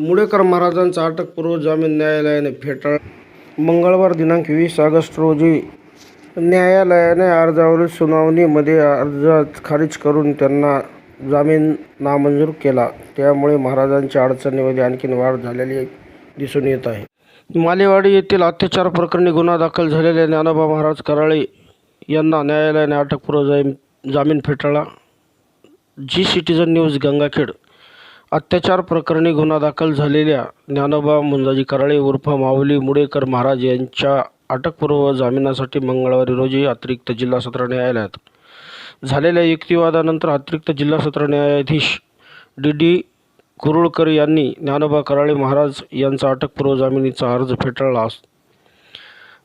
मुडेकर महाराजांचा अटकपूर्व जामीन न्यायालयाने फेटाळ मंगळवार दिनांक वीस ऑगस्ट रोजी न्यायालयाने अर्जावरील सुनावणीमध्ये अर्ज खारिज करून त्यांना जामीन नामंजूर केला. त्यामुळे महाराजांच्या अडचणीमध्ये आणखी वाढ झालेली दिसून येत आहे. मालेवाडी येथील अत्याचार प्रकरणी गुन्हा दाखल झालेले ज्ञानोबा महाराज कराळे यांना न्यायालयाने अटकपूर्व जामीन जामीन फेटाळला. G citizen news Gangakhed. अत्याचार प्रकरणी गुन्हा दाखल झालेल्या ज्ञानोबा मुंजाजी कराळे उर्फ माऊली मुडेकर महाराज यांच्या अटकपूर्व जामिनासाठी मंगळवारी रोजी अतिरिक्त जिल्हा सत्र न्यायालयात. झालेल्या युक्तिवादानंतर अतिरिक्त जिल्हा सत्र न्यायाधीश डी डी कुरुळकर यांनी ज्ञानोबा कराळे महाराज यांचा अटकपूर्व जामिनीचा अर्ज फेटाळला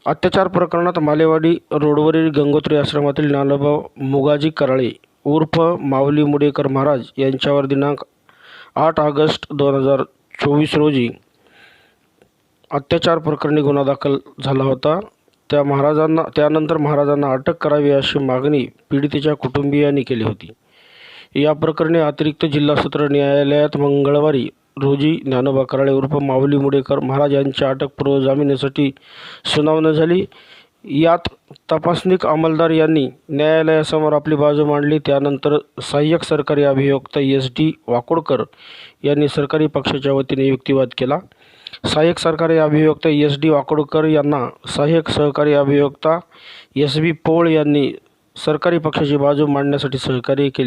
अत्याचार प्रकरणात मालेवाडी रोडवरील गंगोत्री आश्रमातील ज्ञानोबा मुगाजी कराळे उर्फ माऊली मुडेकर महाराज यांच्यावर दिनांक आठ ऑगस्ट दोन हजार चोवीस रोजी अत्याचार प्रकरणी गुन्हा दाखल झाला होता. त्या महाराजांना त्यानंतर महाराजांना अटक करावी अशी मागणी पीडितेच्या कुटुंबियांनी केली होती. या प्रकरणी अतिरिक्त जिल्हा सत्र न्यायालयात मंगळवारी रोजी ज्ञानोबा कराळे उर्फ माऊली मुडेकर महाराज यांच्या अटकपूर्व जामिनासाठी सुनावणी झाली. यात तपासनिक अंमलदार यांनी न्यायालयासमोर आपली बाजू मांडली. त्यानंतर सहाय्यक सरकारी अभियोक्ता एस डी वाकोडकर यांनी सरकारी पक्षाच्या वतीने युक्तिवाद केला. सहाय्यक सरकारी अभियोक्ता एस डी वाकोडकर यांना सहाय्यक सहकारी अभियोक्ता एस बी पोळ यांनी सरकारी पक्षाची बाजू मांडण्यासाठी सहकार्य केले.